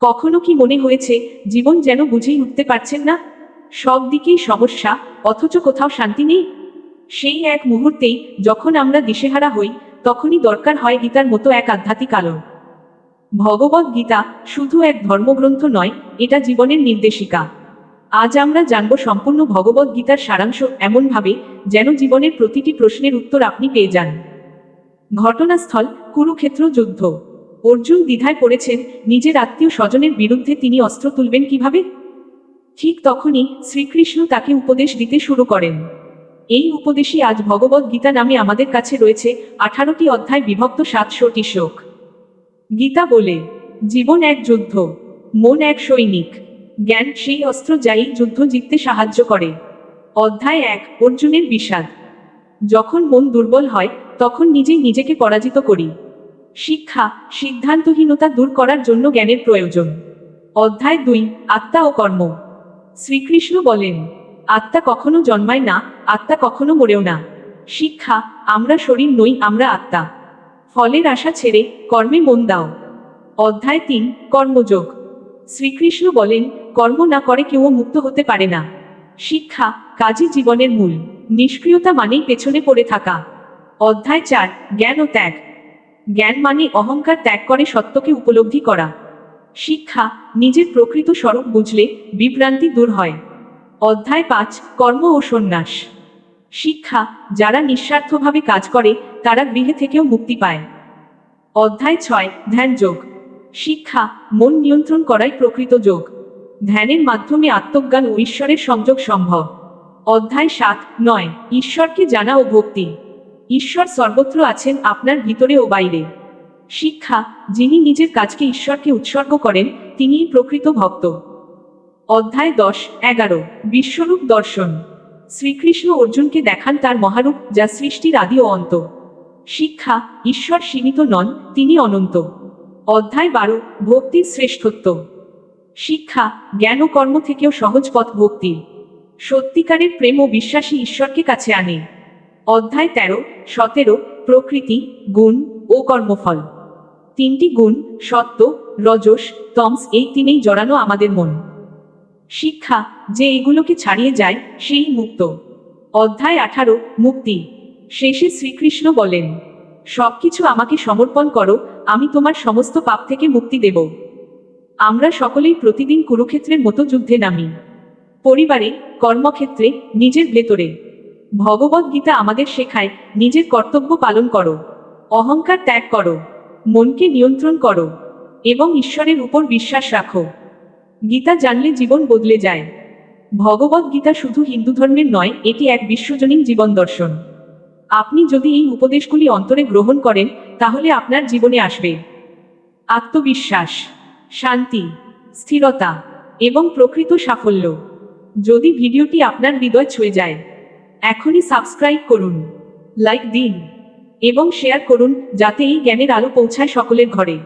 কখনো কি মনে হয়েছে, জীবন যেন বুঝেই উঠতে পারছেন না? সব দিকেই সমস্যা, অথচ কোথাও শান্তি নেই। সেই এক মুহূর্তেই যখন আমরা দিশেহারা হই, তখনই দরকার হয় গীতার মতো এক আধ্যাত্মিক আলো ভগবদ গীতা শুধু এক ধর্মগ্রন্থ নয়, এটা জীবনের নির্দেশিকা। আজ আমরা জানব সম্পূর্ণ ভগবদ গীতার সারাংশ এমনভাবে, যেন জীবনের প্রতিটি প্রশ্নের উত্তর আপনি পেয়ে যান। ঘটনাস্থল, কুরুক্ষেত্র যুদ্ধ। অর্জুন দ্বিধায় পড়েছেন, নিজের আত্মীয় স্বজনের বিরুদ্ধে তিনি অস্ত্র তুলবেন কীভাবে? ঠিক তখনই শ্রীকৃষ্ণ তাকে উপদেশ দিতে শুরু করেন। এই উপদেশই আজ ভগবদ গীতা নামে আমাদের কাছে রয়েছে, আঠারোটি অধ্যায় বিভক্ত সাতশোটি শোক গীতা বলে, জীবন এক যুদ্ধ, মন এক সৈনিক, জ্ঞান সেই অস্ত্র যাই যুদ্ধ জিততে সাহায্য করে। অধ্যায় এক, অর্জুনের বিষাদ। যখন মন দুর্বল হয়, তখন নিজেই নিজেকে পরাজিত করি। শিক্ষা, সিদ্ধান্তহীনতা দূর করার জন্য জ্ঞানের প্রয়োজন। অধ্যায় দুই, আত্মা ও কর্ম। শ্রীকৃষ্ণ বলেন, আত্মা কখনো জন্মায় না, আত্মা কখনো মরেও না। শিক্ষা, আমরা শরীর নই, আমরা আত্মা। ফলের আশা ছেড়ে, কর্মে মন দাও। অধ্যায় তিন, কর্মযোগ। শ্রীকৃষ্ণ বলেন, কর্ম না করে কেউ মুক্ত হতে পারে না। শিক্ষা, কাজই জীবনের মূল। নিষ্ক্রিয়তা মানেই পেছনে পড়ে থাকা। অধ্যায় চার, জ্ঞান ও ত্যাগ। জ্ঞান মানে অহংকার ত্যাগ করে সত্যকে উপলব্ধি করা। শিক্ষা, নিজের প্রকৃত স্বরূপ বুঝলে বিভ্রান্তি দূর হয়। অধ্যায় পাঁচ, কর্ম ও সন্ন্যাস। শিক্ষা, যারা নিঃস্বার্থভাবে কাজ করে, তারা গৃহে থেকেও মুক্তি পায়। অধ্যায় ছয়, ধ্যান যোগ। শিক্ষা, মন নিয়ন্ত্রণ করাই প্রকৃত যোগ। ধ্যানের মাধ্যমে আত্মজ্ঞান ও ঈশ্বরের সংযোগ সম্ভব। অধ্যায় সাত, নয়, ঈশ্বরকে জানা ও ভক্তি। ঈশ্বর সর্বত্র আছেন আপনার ভিতরে ও বাইরে। শিক্ষা, যিনি নিজের কাজকে ঈশ্বরকে উৎসর্গ করেন, তিনিই প্রকৃত ভক্ত। অধ্যায় দশ, এগারো, বিশ্বরূপ দর্শন। শ্রীকৃষ্ণ অর্জুনকে দেখান তার মহারূপ, যা সৃষ্টির আদি ও অন্ত। শিক্ষা, ঈশ্বর সীমিত নন, তিনি অনন্ত। অধ্যায় বারো, ভক্তির শ্রেষ্ঠত্ব। শিক্ষা, জ্ঞান ও কর্ম থেকেও সহজ পথ ভক্তি সত্যিকারের প্রেম ও বিশ্বাসী ঈশ্বরকে কাছে আনে। অধ্যায় তেরো, সতেরো, প্রকৃতি, গুণ ও কর্মফল। তিনটি গুণ, সত্য, রজস, তমস, এই তিনেই জড়ানো আমাদের মন। শিক্ষা, যে এগুলোকে ছাড়িয়ে যায়, সেই মুক্ত। অধ্যায় আঠারো, মুক্তি। শেষে শ্রীকৃষ্ণ বলেন, সবকিছু আমাকে সমর্পণ করো, আমি তোমার সমস্ত পাপ থেকে মুক্তি দেব। আমরা সকলেই প্রতিদিন কুরুক্ষেত্রের মতো যুদ্ধে নামি। পরিবারে, কর্মক্ষেত্রে, নিজের ভেতরে। ভগবদ গীতা আমাদের শেখায়, নিজের কর্তব্য পালন করো। অহংকার ত্যাগ করো। মনকে নিয়ন্ত্রণ করো। এবং ঈশ্বরের উপর বিশ্বাস রাখো। গীতা জানলে জীবন বদলে যায়। ভগবদ গীতা শুধু হিন্দু ধর্মের নয়, এটি এক বিশ্বজনীন জীবন দর্শন। আপনি যদি এই উপদেশগুলি অন্তরে গ্রহণ করেন, তাহলে আপনার জীবনে আসবে। আত্মবিশ্বাস, শান্তি, স্থিরতা এবং প্রকৃত সাফল্য। যদি ভিডিওটি আপনার হৃদয় ছুঁয়ে যায়। এখনই সাবস্ক্রাইব করুন লাইক দিন, এবং শেয়ার করুন, যাতে এই জ্ঞানের আলো পৌঁছায় সকলের ঘরে।